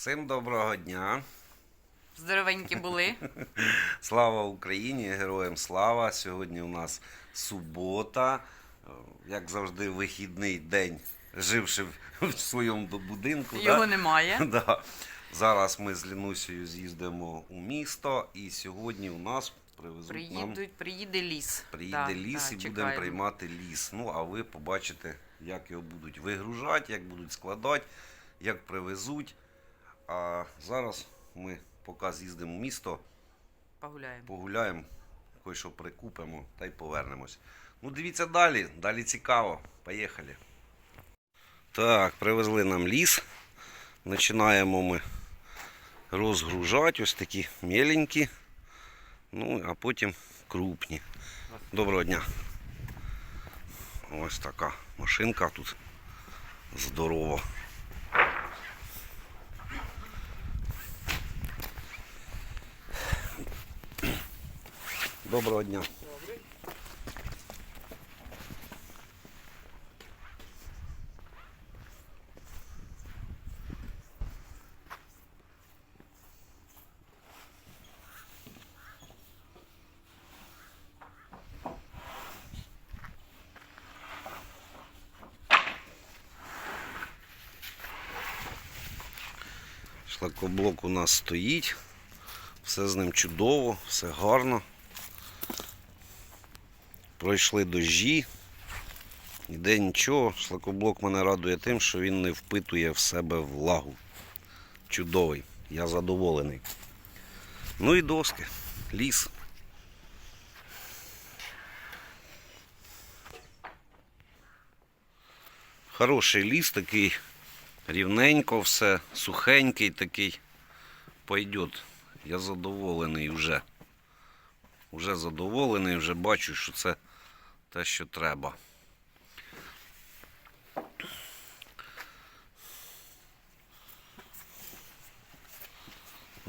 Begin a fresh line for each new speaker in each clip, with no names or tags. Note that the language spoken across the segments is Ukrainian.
Всім доброго дня.
Здоровенькі були.
Слава Україні, героям слава. Сьогодні у нас субота. Е, Як завжди, вихідний день, живши в- своєму будинку.
Його
да?
немає.
Да. Зараз ми з Лінусею з'їздимо у місто, і сьогодні у нас привезуть нам
приїде ліс.
приїде
Да,
ліс
да,
і будемо приймати ліс. Ну, а ви побачите, як його будуть вигружати, як будуть складати, як привезуть. А зараз ми поки з'їздимо в місто,
Погуляємо.
погуляємо, кое-що прикупимо та й повернемось. Ну, дивіться далі, далі цікаво. Поїхали. Так, привезли нам ліс. Починаємо ми розгружати, ось такі меленькі, ну а потім крупні. Доброго дня. Ось така машинка тут здорова. Доброго дня. Шлакоблок у нас стоїть. Все з ним чудово, все гарно. Пройшли дощі. Ніде нічого. Шлакоблок мене радує тим, що він не впитує в себе влагу. Чудовий. Я задоволений. Ну і доски. Ліс. Хороший ліс такий. Рівненько все, сухенький такий. Пойдет. Я задоволений вже. Уже задоволений, вже бачу, що це те, що треба.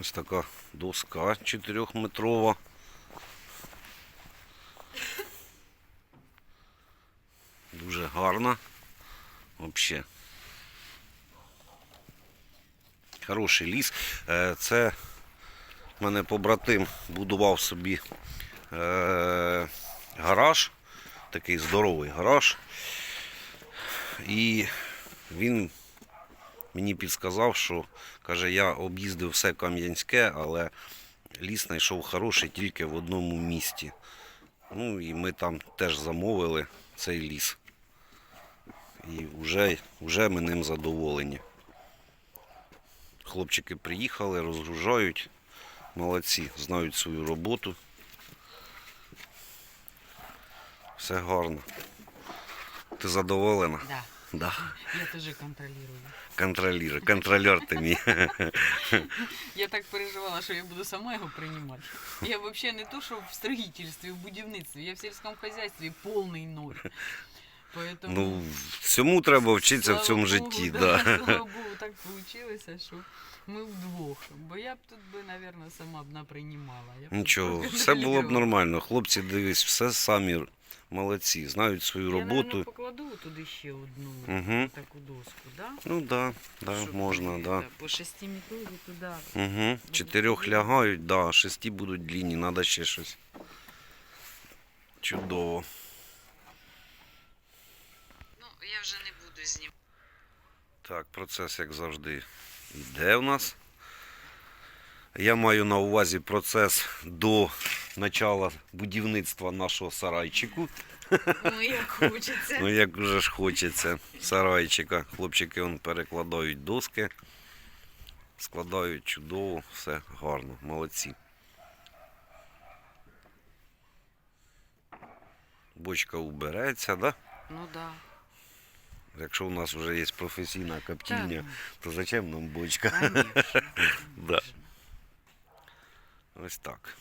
Ось така доска 4-метрова. Дуже гарна. Взагалі. Хороший ліс. Е, Це мене побратим будував собі е, гараж, такий здоровий гараж. І він мені підсказав, що каже, я об'їздив все Кам'янське, але ліс знайшов хороший тільки в одному місті. Ну і ми там теж замовили цей ліс. І вже, вже ми ним задоволені. Хлопчики приїхали, розгружають. Молодці, знають свою роботу. Все гарно. Ти задоволена?
Да.
Да.
Я теж контролюю.
Контролюю. контролер ти мій.
Я так переживала, що я буду сама його приймати. Я взагалі не то, що в строїтельстві, в будівництві, я в сільському хазяйстві повний ноль. Поэтому,
Ну, всьому треба вчитися в цьому
Богу,
житті.
Да,
Да.
Слава Богу, так вийшло, що ми вдвох. Бо я б тут би, мабуть, сама б наприймала. Я б тут
Нічого,
трохи
все було б нормально. Хлопці, дивись, все самі молодці, знають свою
Я,
роботу.
наверное, покладу туди ще одну
Мгм.
таку доску, да?
Ну так, да, да,
Щоб
можна,
туди,
да.
По шестиметрові туди.
Угу. Чотирьох лягають, да, шесті будуть длінні, треба ще щось. Чудово.
Я вже не буду знімати.
Так, процес, як завжди, йде у нас. Я маю на увазі процес до начала будівництва нашого сарайчику.
Ну, як хочеться.
Ну, як вже ж хочеться сарайчика. Хлопчики он перекладають доски, складають чудово, все гарно, молодці. Бочка убереться, да?
Ну да.
Якщо у нас вже є професійна коптільня, то зачем нам бочка?
Конечно.
Да. Ось так.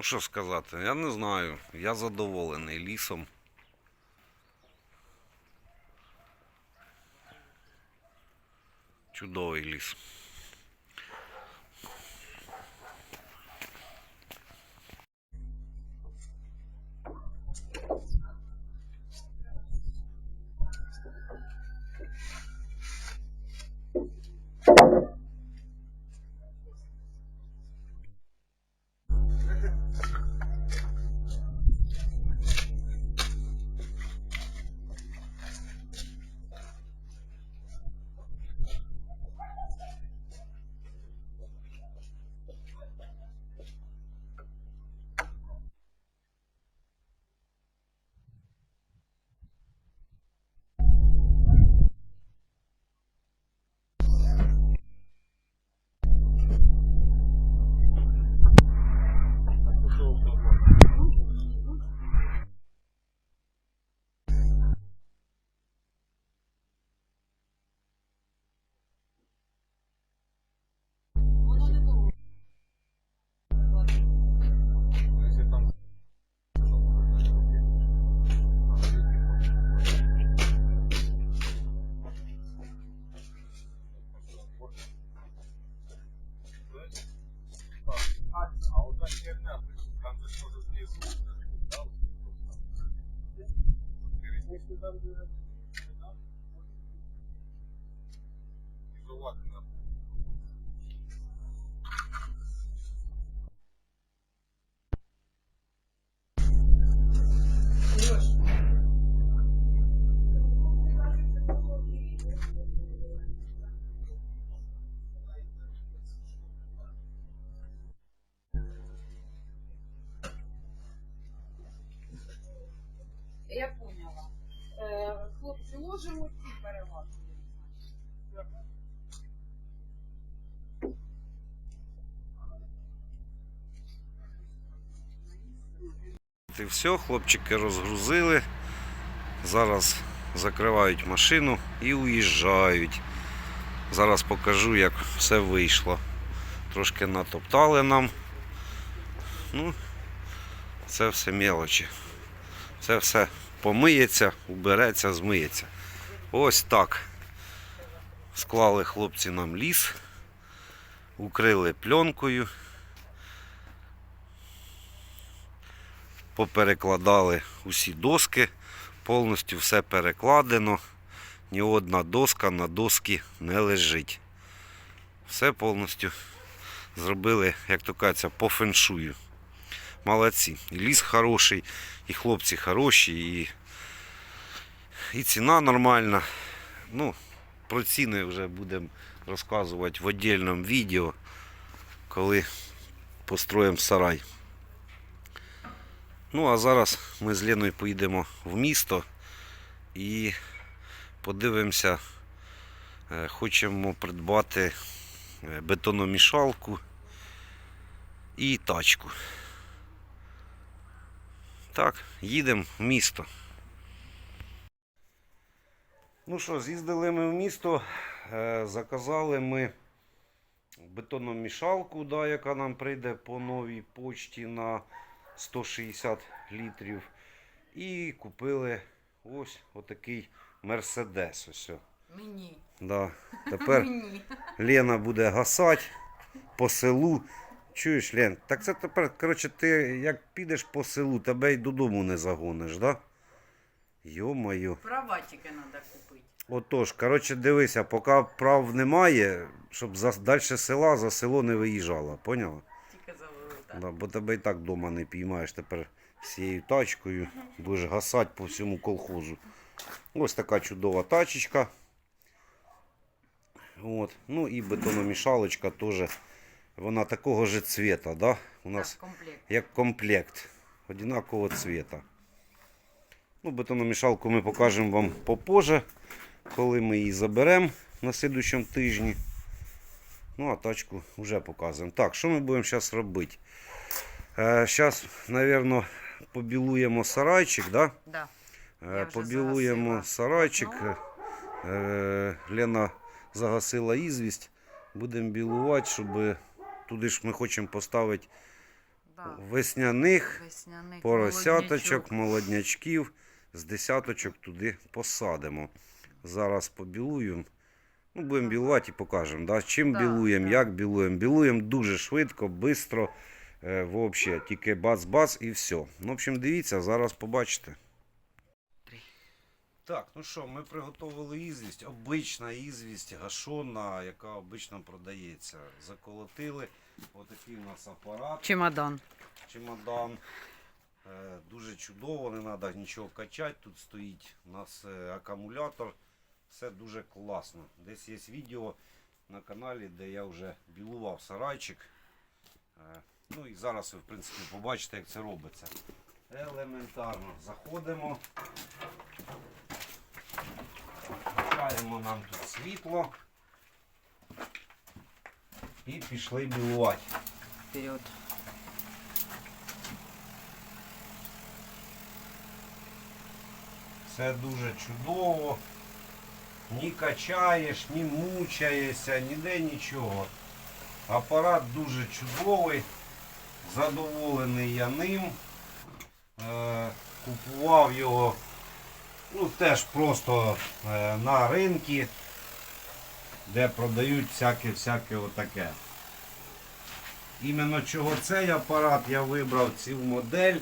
Ну що сказати, я не знаю. Я задоволений лісом. Чудовий ліс.
November.
І все, хлопчики розгрузили. Зараз закривають машину і уїжджають. Зараз покажу, як все вийшло. Трошки натоптали нам. Ну, це все мелочі. Це все помиється, убереться, змиється. Ось так. Склали хлопці нам ліс, укрили пленкою. Поперекладали усі доски, повністю все перекладено. Ні одна доска на доски не лежить. Все повністю зробили, як то кажеться, по феншую. Молодці. І ліс хороший, і хлопці хороші, і, і ціна нормальна. Ну, про ціни вже будемо розказувати в віддільному відео, коли построїмо сарай. Ну, а зараз ми з Леною поїдемо в місто і подивимося. Е, Хочемо придбати е, бетономішалку і тачку. Так, їдемо в місто. Ну що, з'їздили ми в місто, е, заказали ми бетономішалку, да, яка нам прийде по новій почті на 160 літрів. І купили ось отакий Мерседес. Ось.
Мені.
Да. Тепер
Мені.
Лена буде гасати по селу. Чуєш, Лен? Так це тепер, коротше, ти як підеш по селу, тебе й додому не загониш, да? Йо-моє.
Права тільки треба купити.
Отож, коротше, дивися, поки прав немає, щоб за, далі села за село не виїжджала, поняла? Да, бо тебе і так вдома не піймаєш тепер всією тачкою, будеш гасати по всьому колхозу. Ось така чудова тачечка. От. Ну і бетономішалочка теж. Вона такого ж цвіта, да? У нас
Так, комплект.
як комплект. Одинакового цвіта. Ну, бетономішалку ми покажемо вам попозже, коли ми її заберемо на слідуючому тижні. Ну, а тачку вже показуємо. Так, що ми будемо зараз робити? Зараз, мабуть, побілуємо сарайчик, да?
Да.
Е, Побілуємо
загасила
сарайчик.
вікно.
Е, Лена загасила ізвість. Будемо білувати, щоб туди ж ми хочемо поставити
Да.
весняних
Весняних
поросяточок, молоднячків з десяточок туди посадимо. Зараз побілуємо. Ну, будемо білувати і покажемо. Да? Чим
Да,
білуємо,
да.
як білуємо. Білуємо дуже швидко, швидко. Е, взагалі, тільки бац-бац і все. Ну, в общем, дивіться, зараз побачите. Так, ну що, ми приготували ізвість. Обична ізвість, гашона, яка обично продається. Заколотили. Отакий у нас апарат
Чемодан.
чемодан. Е, Дуже чудово, не треба нічого качати. Тут стоїть у нас е, акумулятор. Все дуже класно. Десь є відео на каналі, де я вже білував сарайчик. Е, Ну і зараз ви в принципі побачите, як це робиться. Елементарно заходимо. Включаємо нам тут світло. І пішли білувати.
Вперед.
Це дуже чудово. Ні качаєш, ні мучаєшся, ніде нічого. Апарат дуже чудовий. Задоволений я ним. Е, купував його ну, теж просто е, на ринку, де продають всяке всяке отаке. Іменно чого цей апарат я вибрав цю модель.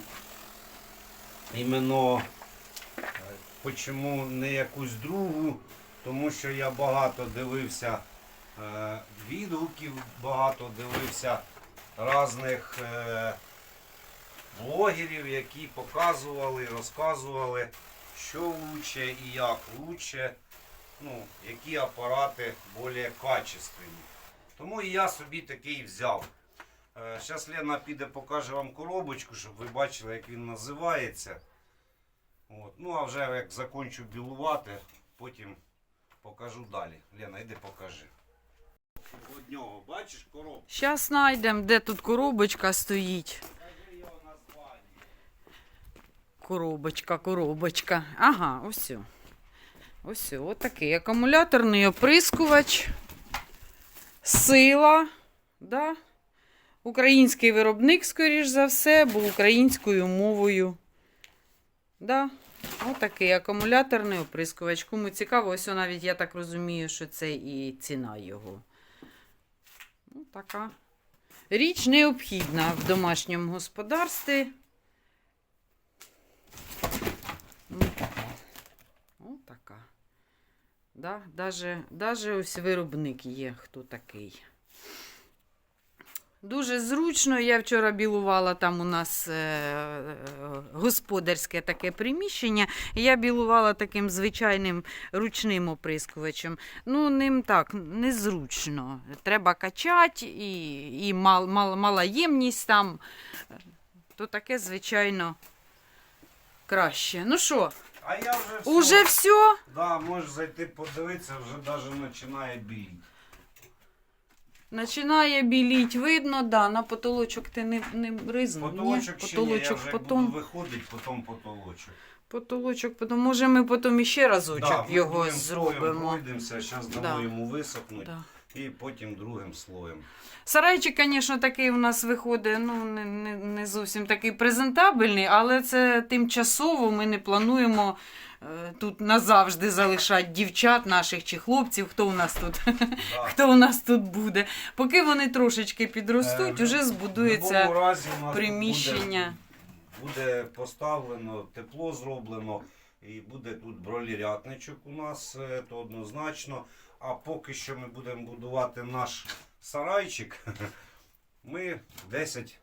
Іменно Почому не якусь другу? Тому що я багато дивився е, відгуків, багато дивився різних е, блогерів, які показували, розказували, що лучше і як лучше, ну, які апарати більш качественні. Тому і я собі такий взяв. Зараз Лена піде покаже вам коробочку, щоб ви бачили, як він називається. От. Ну а вже як закончу білувати, потім покажу далі. Лена, йди покажи. Од нього, бачиш коробку?
Зараз знайдемо, де тут коробочка стоїть. Коробочка, коробочка. Ага, ось. Ось о, отакий акумуляторний оприскувач. Сила. Да? Український виробник, скоріш за все, був українською мовою. Да? Отакий акумуляторний оприскувач. Кому цікаво, ось навіть я так розумію, що це і ціна його. Ну, така. Річ необхідна в домашньому господарстві. Ну, О, така. Даже, даже ось виробник є, хто такий. Дуже зручно. Я вчора білувала там у нас е, е, господарське таке приміщення. Я білувала таким звичайним ручним оприскувачем. Ну, ним так незручно. Треба качати і, і мал, мал, мала ємність там. То таке, звичайно, краще. Ну що,
А я вже все.
уже все?
Да, можеш зайти подивитися, вже навіть починає біліти.
Починає біліть, видно, да, на потолочок ти не, не ризнув.
Потолочок
ні?
ще ні, я вже
потом,
буду виходити, потім потолочок.
потолочок потом. Може ми потім іще разочок
Да,
його
будем,
зробимо.
Зараз дамо
Да.
йому висохнути.
Да.
І потім другим слоєм.
Сарайчик, звісно, такий у нас виходить, ну, не, не, не зовсім такий презентабельний, але це тимчасово ми не плануємо е, тут назавжди залишати дівчат наших чи хлопців, хто у нас тут, хто у нас тут буде. Поки вони трошечки підростуть,
Е,
уже
В
збудується. приміщення.
Буде, буде поставлено, тепло зроблено. І буде тут бролірятничок у нас, е, то однозначно. А поки що ми будемо будувати наш сарайчик, ми 10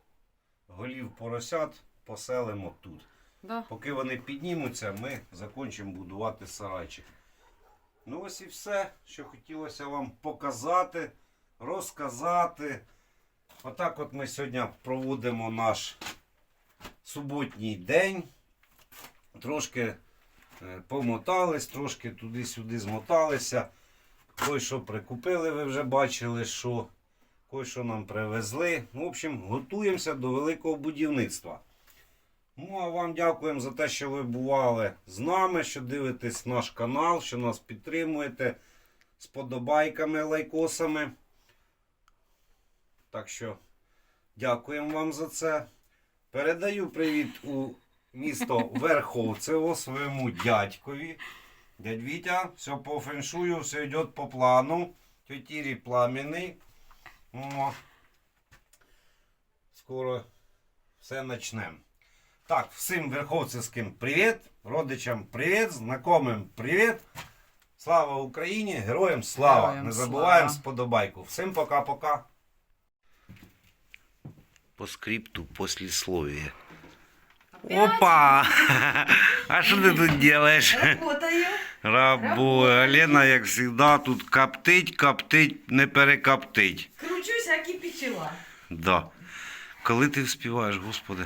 голів поросят поселимо тут.
Да.
Поки вони піднімуться, ми закінчимо будувати сарайчик. Ну ось і все, що хотілося вам показати, розказати. Отак от ми сьогодні проводимо наш суботній день. Трошки е, помотались, трошки туди-сюди змоталися. Кой що прикупили, ви вже бачили, що кой що нам привезли. В общем, готуємося до великого будівництва. Ну, а вам дякуємо за те, що ви бували з нами, що дивитесь наш канал, що нас підтримуєте з подобайками, лайкосами. Так що дякуємо вам за це. Передаю привіт у місто Верховцево своєму дядькові. Дядь Вітя, все по феншую, все йде по плану. Тетірі пламенний. О. Скоро все почнемо. Так, всім верховцевським привіт, родичам привіт, знайомим привіт. Слава Україні! Героям слава!
Героям
Не забуваємо
слава.
сподобайку. Всім пока-пока. По скрипту послесловие. Опа! А що ти тут делаешь?
Работаю.
Рабо, Лена, як завжди, тут коптить, коптить, не перекоптить.
Кручусь, як і печила.
Да. Коли ти вспіваєш, господи.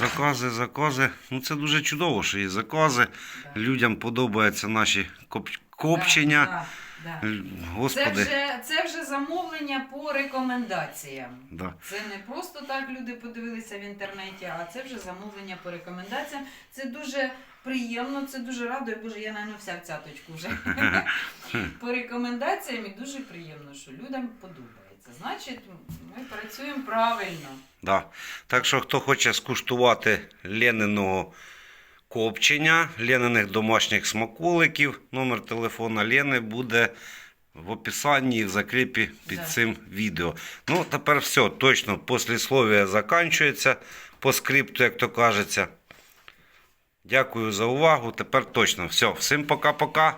Закази, закази. Ну це дуже чудово, що є закази. Людям подобаються наші коп- копчення.
Да, да. Це вже, це вже замовлення по рекомендаціям.
Да.
Це не просто так люди подивилися в інтернеті, а це вже замовлення по рекомендаціям. Це дуже приємно, це дуже радує. Боже, я навіть вся в цяточку вже. по рекомендаціям і дуже приємно, що людям подобається. Значить, ми працюємо правильно.
Да. Так що, хто хоче скуштувати лениного копчення, Ліниних домашніх смаколиків, номер телефона Лени буде в описанні і в закріпі під
Да.
цим відео. Ну, тепер все, точно, послісловие закінчується по скрипту, як то кажеться. Дякую за увагу. Тепер точно все. Всім пока-пока.